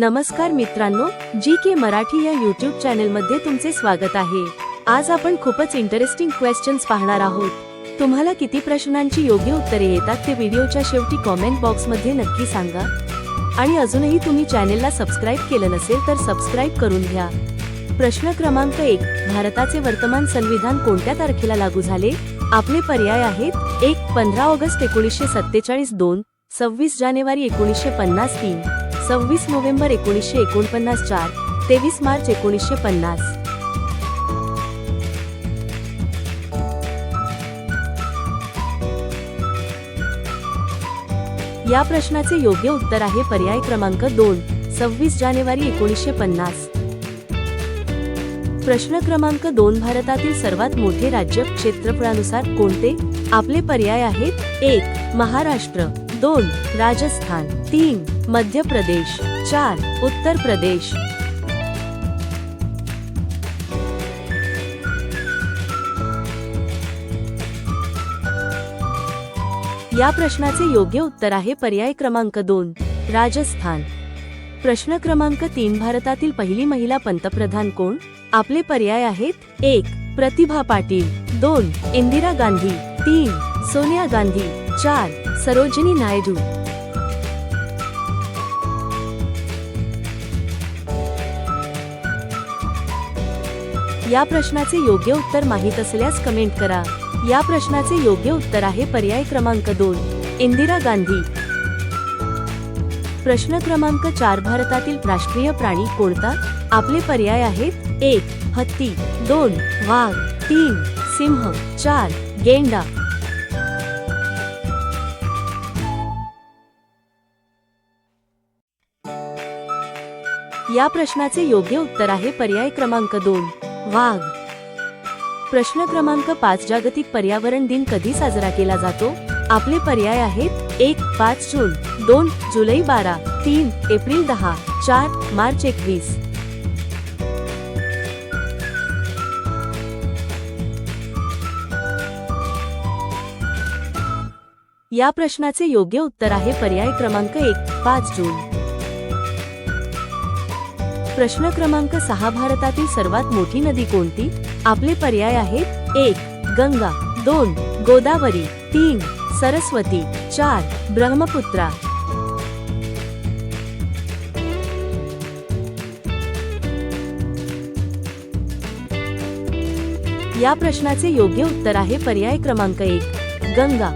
नमस्कार मित्रांनो जी के मराठी या युट्यूब चॅनलमध्ये तुमचे स्वागत आहे. आज आपण खूपच इंटरेस्टिंग क्वेश्चन्स पाहणार आहोत. तुम्हाला किती प्रश्नांची योग्य उत्तरे येतात ते व्हिडिओच्या शेवटी कॉमेंट बॉक्समध्ये नक्की सांगा. आणि अजूनही तुम्ही चॅनेलला सबस्क्राईब केलं नसेल तर सबस्क्राईब करून घ्या. प्रश्न क्रमांक एक भारताचे वर्तमान संविधान कोणत्या तारखेला लागू झाले? आपले पर्याय आहेत एक पंधरा ऑगस्ट एकोणीसशे सत्तेचाळीस दोन सव्वीस जानेवारी एकोणीसशे पन्नास तीन. सव्वीस नोव्हेंबर एकोणीसशे एकोणपन्नास चार तेवीस मार्च एकोणीसशे पन्नास. या प्रश्नाचे योग्य उत्तर आहे पर्याय क्रमांक दोन सव्वीस जानेवारी एकोणीसशे पन्नास. प्रश्न क्रमांक दोन भारतातील सर्वात मोठे राज्य क्षेत्रफळानुसार कोणते? आपले पर्याय आहेत एक महाराष्ट्र. दोन राजस्थान. तीन मध्य प्रदेश चार उत्तर प्रदेश या प्रश्नाचे योग्य उत्तर आहे पर्याय क्रमांक दोन राजस्थान. प्रश्न क्रमांक तीन भारतातील पहिली महिला पंतप्रधान कोण? आपले पर्याय आहेत एक प्रतिभा पाटील. दोन इंदिरा गांधी. तीन सोनिया गांधी. चार सरोजिनी नायडू. या प्रश्नाचे योग्य उत्तर माहीत असल्यास कमेंट करा. या प्रश्नाचे योग्य उत्तर आहे पर्याय क्रमांक दोन इंदिरा गांधी. प्रश्न क्रमांक चार भारतातील राष्ट्रीय प्राणी कोणता? आपले पर्याय आहेत एक हत्ती दोन वाघ तीन सिंह चार गेंडा. या प्रश्नाचे योग्य उत्तर आहे पर्याय क्रमांक दोन. वाघ. प्रश्न क्रमांक पाच जागतिक पर्यावरण दिन कधी साजरा केला जातो? आपले पर्याय आहेत एक पाच जून दोन जुलै बारा तीन एप्रिल दहा चार मार्च एकवीस. या प्रश्नाचे योग्य उत्तर आहे पर्याय क्रमांक एक पाच जून. प्रश्न क्रमांक सहा भारतातील सर्वात मोठी नदी कोणती? आपले पर्याय आहेत एक गंगा दोन गोदावरी तीन सरस्वती चार ब्रह्मपुत्रा. या प्रश्नाचे योग्य उत्तर आहे पर्याय क्रमांक एक गंगा.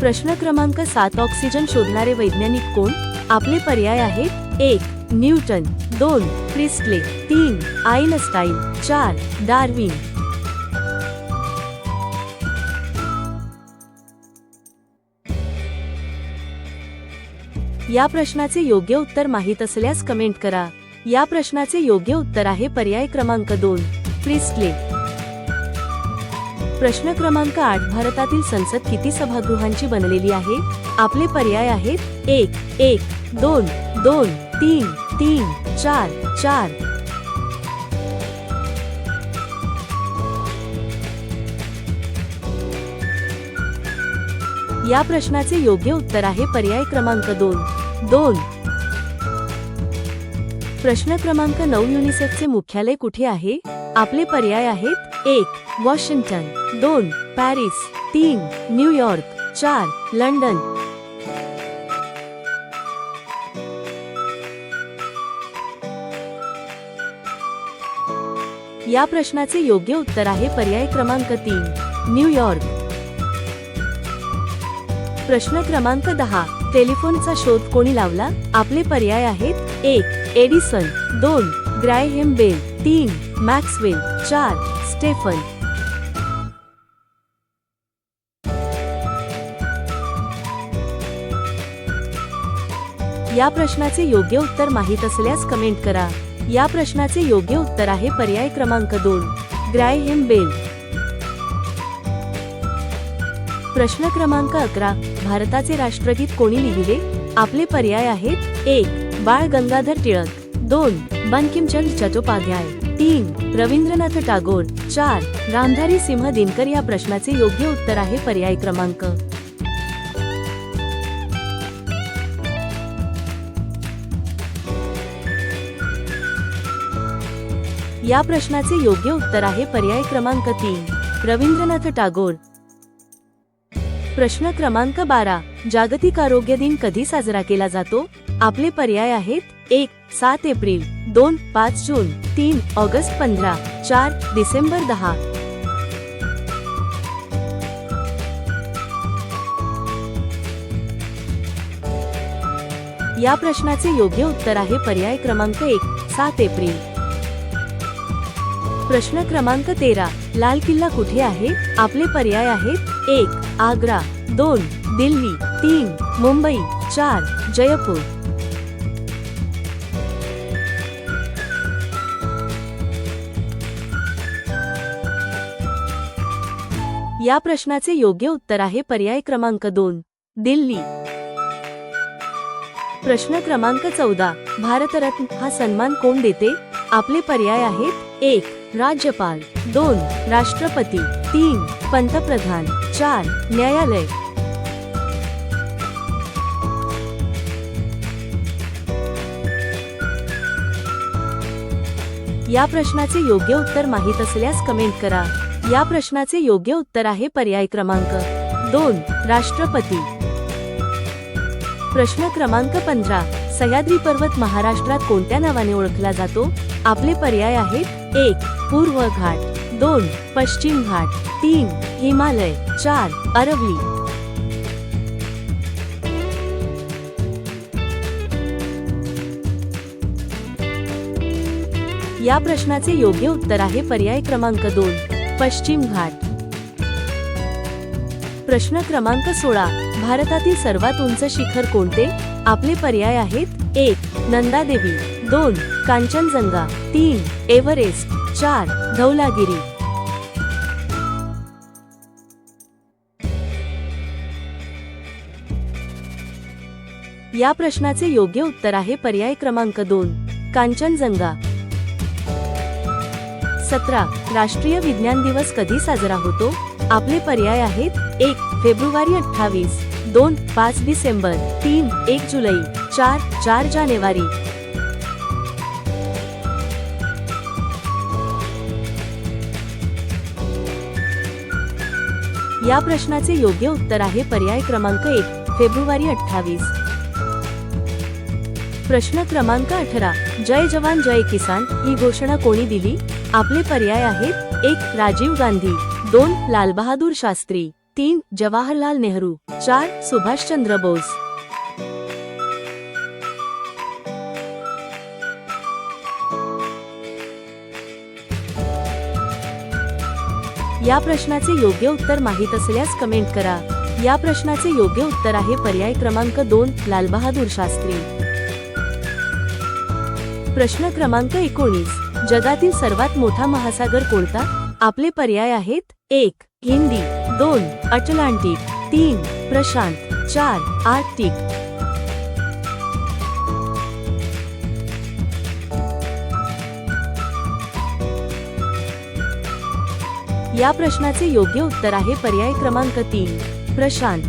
प्रश्न क्रमांक सात ऑक्सिजन शोधणारे वैज्ञानिक कोण? आपले पर्याय आहेत एक न्यूटन दोन क्रिस्टले तीन आईनस्टाईन चार डार्विन. या प्रश्नाचे योग्य उत्तर माहीत असल्यास कमेंट करा. या प्रश्नाचे योग्य उत्तर आहे पर्याय क्रमांक दोन क्रिस्टले. प्रश्न क्रमांक आठ भारतातील संसद किती सभागृहांची बनलेली आहे? आपले पर्याय आहेत एक एक दोन दोन. तीन तीन चार चार. या प्रश्नाचे योग्य उत्तर आहे पर्याय क्रमांक दोन. दोन. प्रश्न क्रमांक नऊ युनिसेफचे मुख्यालय कुठे आहे? आपले पर्याय आहेत एक वॉशिंग्टन. दोन पॅरिस. तीन न्यूयॉर्क. चार लंडन. या प्रश्नाचे योग्य उत्तर आहे पर्याय क्रमांक तीन न्यूयॉर्क प्रश्न क्रमांक दहा टेलिफोनचा शोध कोणी लावला? आपले पर्याय आहेत एक एडिसन दोन ग्रायहेम बेल तीन मॅक्सवेल चार स्टेफन. या प्रश्नाचे योग्य उत्तर माहीत असल्यास कमेंट करा. या प्रश्नाचे योग्य उत्तर आहे पर्याय क्रमांक दोन. Graham Bell. प्रश्न क्रमांक अकरा. भारताचे राष्ट्रगीत कोणी लिहिले? आपले पर्याय आहेत एक. बाळ गंगाधर टिळक. दोन. बंकिमचंद चट्टोपाध्याय. तीन. रवींद्रनाथ टागोर. चार. रामधारी सिंह दिनकर या प्रश्नाचे योग्य उत्तर आहे पर्याय क्रमांक. या प्रश्नाचे योग्य उत्तर आहे पर्याय क्रमांक तीन. रवींद्रनाथ टागोर. प्रश्न क्रमांक बारा. जागतिक आरोग्य दिन कधी साजरा केला जातो? आपले पर्याय आहेत एक सात एप्रिल दोन पाच जून तीन ऑगस्ट पंधरा चार डिसेंबर दहा. या प्रश्नाचे योग्य उत्तर आहे पर्याय क्रमांक एक सात एप्रिल. प्रश्न क्रमांक तेरा. लाल किल्ला कुठे आहे? आपले पर्याय आहेत एक आग्रा दोन दिल्ली तीन मुंबई चार जयपूर. या प्रश्नाचे योग्य उत्तर आहे पर्याय क्रमांक दोन दिल्ली. प्रश्न क्रमांक चौदा. भारतरत्न हा सन्मान कोण देते? आपले पर्याय आहेत एक राज्यपाल. दोन राष्ट्रपती. तीन पंतप्रधान. चार न्यायालय. या प्रश्नाचे योग्य उत्तर माहीत असल्यास कमेंट करा. या प्रश्नाचे योग्य उत्तर आहे पर्याय क्रमांक. दोन राष्ट्रपती. प्रश्न क्रमांक पंधरा. सह्याद्री पर्वत महाराष्ट्रात कोणत्या नावाने ओळखला जातो? आपले पर्याय आहेत एक पूर्व घाट. दोन पश्चिम घाट. तीन हिमालय. चार अरवली. या प्रश्नाचे योग्य उत्तर आहे पर्याय क्रमांक दोन पश्चिम घाट. प्रश्न क्रमांक सोळा भारतातील सर्वात उंच शिखर कोणते? आपले पर्याय आहेत एक नंदादेवी दोन कांचनजंगा तीन एव्हरेस्ट चार धौलागिरी. या प्रश्नाचे योग्य उत्तर आहे पर्याय क्रमांक दोन कांचनजंगा. सतरा राष्ट्रीय विज्ञान दिवस कधी साजरा होतो? आपले पर्याय आहेत एक फेब्रुवारी अठ्ठावीस दोन पाच डिसेंबर तीन एक जुलै चार चार जानेवारी. या प्रश्नाचे योग्य उत्तर आहे पर्याय क्रमांक एक फेब्रुवारी अठ्ठावीस. प्रश्न क्रमांक अठरा जय जवान जय किसान ही घोषणा कोणी दिली? आपले पर्याय आहेत एक राजीव गांधी दोन लालबहादूर शास्त्री तीन जवाहरलाल नेहरू चार सुभाषचंद्र बोस. या प्रश्नाचे योग्य उत्तर माहीत असल्यास कमेंट करा. या प्रश्नाचे योग्य उत्तर आहे पर्याय क्रमांक दोन लालबहादूर शास्त्री. प्रश्न क्रमांक एकोणीस जगातील सर्वात मोठा महासागर कोणता? आपले पर्याय आहेत एक हिंदी दोन अटलांटिक तीन प्रशांत चार आर्क्टिक. या प्रश्नाचे योग्य उत्तर आहे पर्याय क्रमांक तीन. प्रशांत.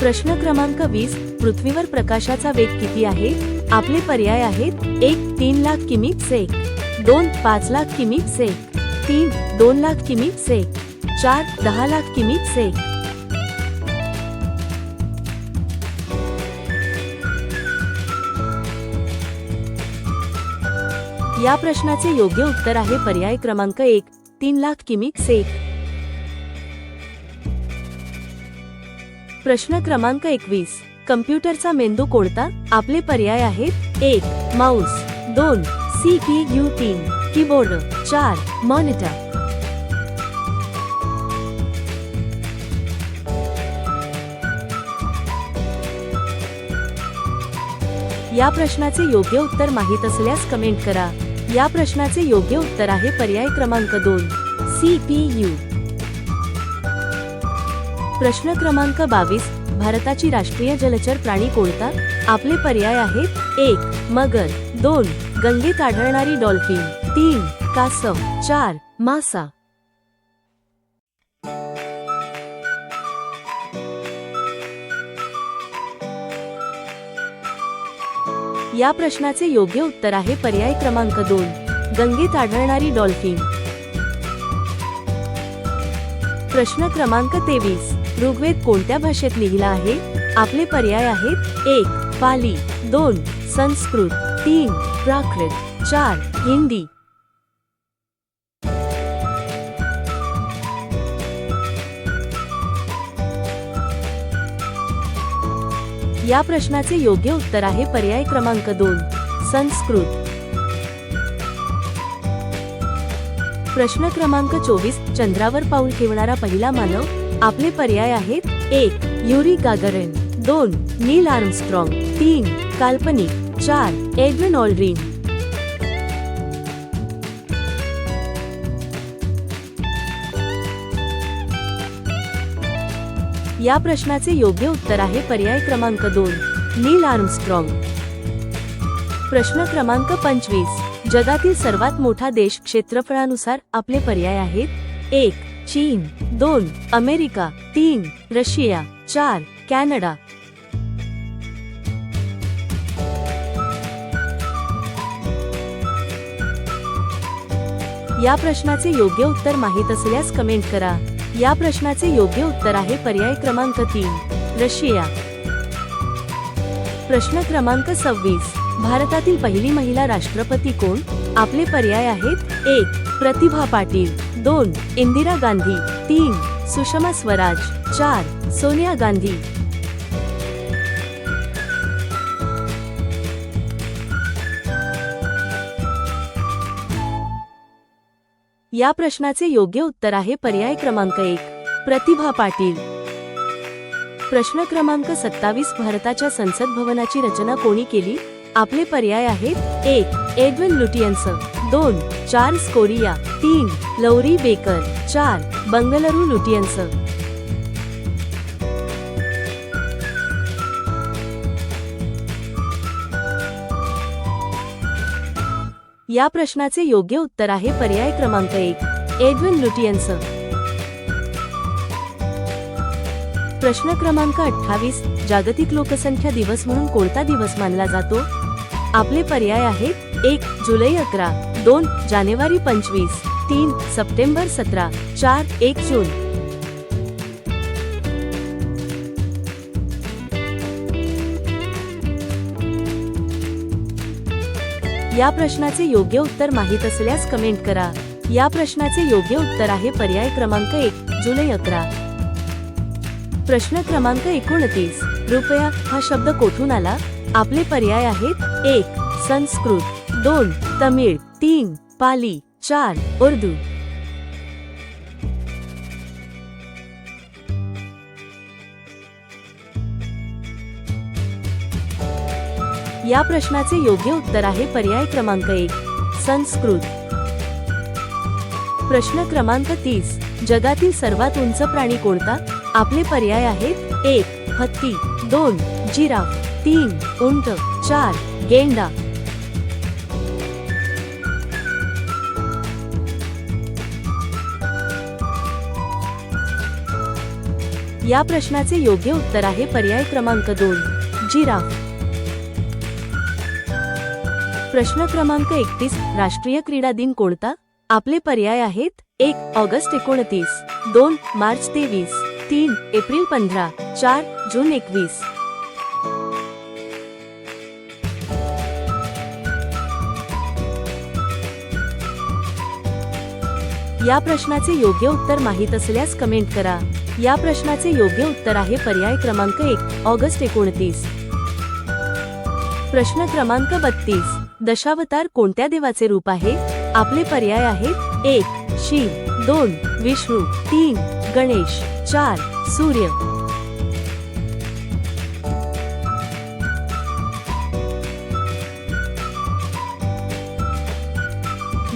प्रश्न क्रमांक वीस पृथ्वीवर प्रकाशाचा वेग किती आहे? आपले पर्याय आहेत एक तीन लाख किमी सेक. दोन पाच लाख किमी सेक. तीन दोन लाख किमी सेक. चार दहा लाख किमी सेक. या प्रश्नाचे योग्य उत्तर आहे पर्याय क्रमांक एक तीन लाख किमी सेक. प्रश्न क्रमांक एकवीस कम्प्युटरचा मेंदू कोणता? आपले पर्याय आहेत एक माऊस दोन सी पी यू तीन कीबोर्ड चार मॉनिटर. या प्रश्नाचे योग्य उत्तर माहीत असल्यास कमेंट करा. या प्रश्नाचे योग्य उत्तर आहे पर्याय क्रमांक दोन. सी पी यू प्रश्न क्रमांक बावीस. भारताची राष्ट्रीय जलचर प्राणी कोणता? आपले पर्याय आहेत एक मगर दोन गंगेत आढळणारी डॉल्फिन तीन कासव चार मासा. या प्रश्नाचे योग्य उत्तर आहे पर्याय क्रमांक दोन गंगेत आढळणारी डॉल्फिन. प्रश्न क्रमांक तेवीस ऋग्वेद कोणत्या भाषेत लिहिला आहे? आपले पर्याय आहेत एक पाली दोन संस्कृत तीन प्राकृत चार हिंदी. या प्रश्नाचे योग्य उत्तर आहे पर्याय क्रमांक दोन संस्कृत. प्रश्न क्रमांक चोवीस चंद्रावर पाऊल ठेवणारा पहिला मानव आपले पर्याय आहेत एक युरी गागरिन. दोन नील आर्मस्ट्रॉंग. तीन काल्पनिक. चार एडविन ऑल्ड्रिन. या प्रश्नाचे योग्य उत्तर आहे पर्याय क्रमांक दोन नील आर्मस्ट्रॉंग. प्रश्न क्रमांक पंचवीस जगातील सर्वात मोठा देश क्षेत्रफळानुसार आपले पर्याय आहेत एक चीन दोन अमेरिका तीन रशिया चार कॅनडा. या प्रश्नाचे योग्य उत्तर माहीत असल्यास कमेंट करा. या प्रश्नाचे योग्य उत्तर आहे पर्याय क्रमांक तीन रशिया. प्रश्न क्रमांक सव्वीस भारतातील पहिली महिला राष्ट्रपती कोण? आपले पर्याय आहेत एक प्रतिभा पाटील दोन इंदिरा गांधी तीन सुषमा स्वराज चार सोनिया गांधी. या प्रश्नाचे योग्य उत्तर आहे पर्याय क्रमांक एक. प्रतिभा पाटील. प्रश्न क्रमांक सत्तावीस भारताच्या संसद भवनाची रचना कोणी केली? आपले पर्याय आहेत एक एडविन लुटियन्स दोन चार्ल्स कोरिया तीन लौरी बेकर चार बंगलरू लुटियन्स. या प्रश्नाचे योग्य उत्तर आहे पर्याय क्रमांक एक. एडविन लुटियन्स प्रश्न क्रमांक अठ्ठावीस जागतिक लोकसंख्या दिवस म्हणून कोणता दिवस मानला जातो? आपले पर्याय आहेत एक जुलै अकरा दोन जानेवारी पंचवीस तीन सप्टेंबर सतरा चार एक जून. या प्रश्नाचे योग्य उत्तर माहीत असल्यास कमेंट करा. या प्रश्नाचे योग्य उत्तर आहे पर्याय क्रमांक एक जुलै अकरा. प्रश्न क्रमांक एकोणतीस. रुपया हा शब्द कोठून आला? आपले पर्याय आहेत एक संस्कृत. दोन तमिळ. तीन पाली. चार उर्दू. या प्रश्नाचे योग्य उत्तर आहे पर्याय क्रमांक एक संस्कृत. प्रश्न क्रमांक तीस जगातील सर्वात उंच प्राणी कोणता? आपले पर्याय आहेत एक हत्ती दोन जिराफ तीन उंट चार गेंडा. या प्रश्नाचे योग्य उत्तर आहे पर्याय क्रमांक दोन जिराफ. प्रश्न क्रमांक एकतीस राष्ट्रीय क्रीडा दिन कोणता? आपले पर्याय आहेत एक ऑगस्ट एकोणतीस दोन मार्च तेवीस तीन एप्रिल पंधरा चार जून एकवीस. या प्रश्नाचे योग्य उत्तर माहीत असल्यास कमेंट करा. या प्रश्नाचे योग्य उत्तर आहे पर्याय क्रमांक एक ऑगस्ट एकोणतीस. प्रश्न क्रमांक बत्तीस दशावतार कोणत्या देवाचे रूप आहे? आपले पर्याय आहेत एक शिव दोन विष्णू तीन गणेश चार सूर्य.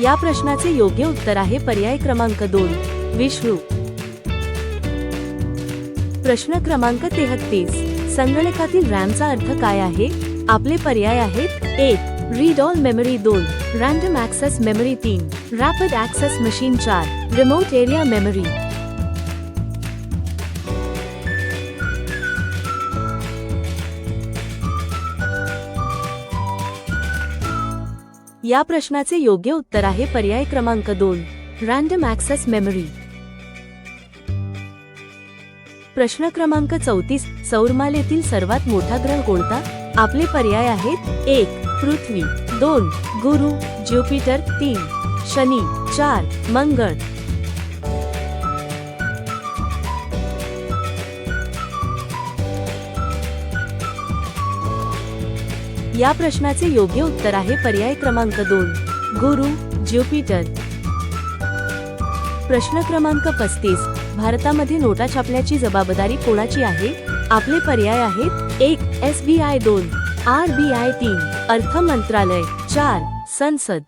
या प्रश्नाचे योग्य उत्तर आहे पर्याय क्रमांक दोन विष्णू. प्रश्न क्रमांक तेहत्तीस संगणकातील रॅमचा अर्थ काय आहे? आपले पर्याय आहेत एक रीड ऑल मेमरी दोन. रॅन्डम ऍक्सेस मेमरी तीन. रॅपिड ॲक्सेस मशीन चार. रिमोट एरिया मेमरी या प्रश्नाचे योग्य उत्तर आहे पर्याय क्रमांक दोन. रँडम ऍक्सेस मेमरी प्रश्न क्रमांक चौतीस सौरमालेतील सर्वात मोठा ग्रह कोणता? आपले पर्याय आहेत एक. पृथ्वी दोन गुरु ज्युपिटर तीन शनी चार मंगळ. या प्रश्नाचे योग्य उत्तर आहे पर्याय क्रमांक दोन गुरु ज्युपिटर. प्रश्न क्रमांक पस्तीस भारतामध्ये नोटा छापण्याची जबाबदारी कोणाची आहे? आपले पर्याय आहेत एक एस बी आय दोन आर बी आय तीन. अर्थ मंत्रालय चार संसद.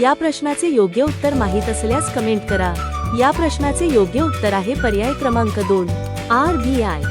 या प्रश्नाचे योग्य उत्तर माहीत असल्यास कमेंट करा. या प्रश्नाचे योग्य उत्तर आहे पर्याय क्रमांक दोन आर बी आय